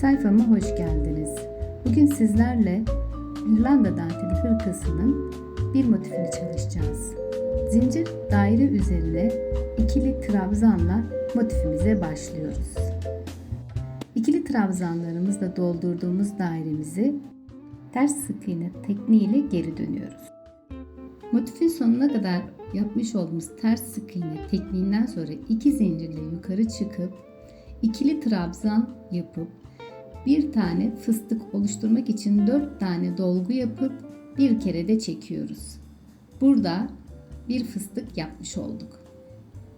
Sayfama hoş geldiniz. Bugün sizlerle İrlanda danteli hırkasının bir motifini çalışacağız. Zincir daire üzerine ikili trabzanla motifimize başlıyoruz. İkili trabzanlarımızla doldurduğumuz dairemizi ters sık iğne tekniğiyle geri dönüyoruz. Motifin sonuna kadar yapmış olduğumuz ters sık iğne tekniğinden sonra iki zincirle yukarı çıkıp ikili trabzan yapıp bir tane fıstık oluşturmak için dört tane dolgu yapıp bir kere de çekiyoruz. Burada bir fıstık yapmış olduk.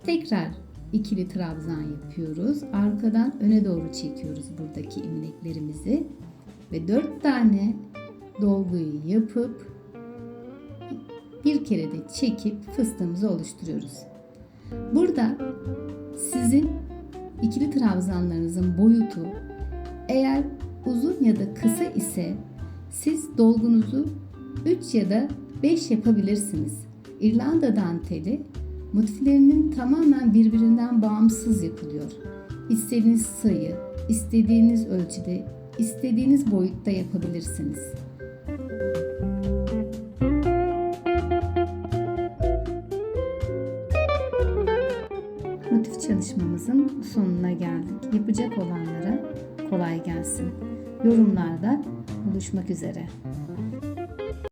Tekrar ikili trabzan yapıyoruz. Arkadan öne doğru çekiyoruz buradaki ilmeklerimizi ve dört tane dolguyu yapıp bir kere de çekip fıstığımızı oluşturuyoruz. Burada sizin ikili trabzanlarınızın boyutu eğer uzun ya da kısa ise siz dolgunuzu 3 ya da 5 yapabilirsiniz. İrlanda danteli motiflerinin tamamen birbirinden bağımsız yapılıyor. İstediğiniz sayı, istediğiniz ölçüde, istediğiniz boyutta yapabilirsiniz. Motif çalışmamızın sonuna geldik. Yapacak olanlara kolay gelsin. Yorumlarda buluşmak üzere.